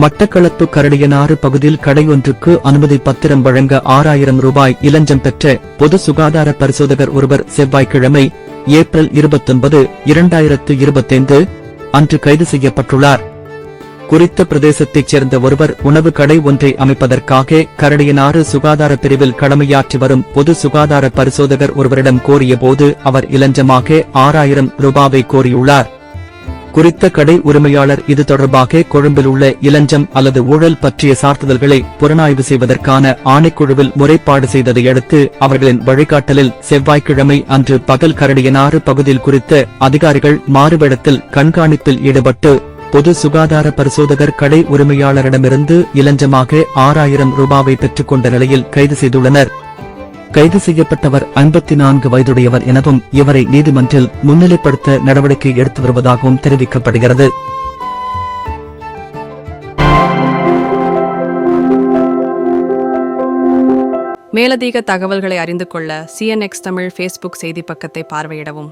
மட்டக்களப்பு கரடியனாறு பகுதியில் கடையொன்றுக்கு அனுமதி பத்திரம் வழங்க ஆறாயிரம் ரூபாய் இலஞ்சம் பெற்ற பொது சுகாதார பரிசோதகர் ஒருவர் செவ்வாய்க்கிழமை ஏப்ரல் இருபத்தொன்பது இரண்டாயிரத்து இருபத்தைந்து அன்று கைது செய்யப்பட்டுள்ளார். குறித்த பிரதேசத்தைச் சேர்ந்த ஒருவர் உணவு கடை ஒன்றை அமைப்பதற்காக கரடியனாறு சுகாதார பிரிவில் கடமையாற்றி வரும் பொது சுகாதார பரிசோதகர் ஒருவரிடம் கோரியபோது அவர் இலஞ்சமாக ஆறாயிரம் ரூபாவை கோரியுள்ளார். குறித்த கடை உரிமையாளர் இது தொடர்பாக கொழும்பில் உள்ள இளஞ்சம் அல்லது ஊழல் பற்றிய சார்த்துதல்களை புலனாய்வு செய்வதற்கான ஆணைக்குழுவில் முறைப்பாடு செய்ததை அடுத்து அவர்களின் வழிகாட்டலில் செவ்வாய்க்கிழமை அன்று பகல் கரடியனாறு பகுதியில் குறித்த அதிகாரிகள் மாறுவிடத்தில் கண்காணிப்பில் ஈடுபட்டு பொது சுகாதார பரிசோதகர் கடை உரிமையாளரிடமிருந்து இலஞ்சமாக ஆறாயிரம் ரூபாவை பெற்றுக்கொண்ட நிலையில் கைது செய்துள்ளனர். கைது செய்யப்பட்டவர் ஐம்பத்தி நான்கு வயதுடையவர் எனவும் இவரை நீதிமன்றில் முன்னிலைப்படுத்த நடவடிக்கை எடுத்து வருவதாகவும் தெரிவிக்கப்படுகிறது. மேலதிக தகவல்களை அறிந்து கொள்ள சிஎன்எக்ஸ் தமிழ் ஃபேஸ்புக் செய்தி பக்கத்தை பார்வையிடவும்.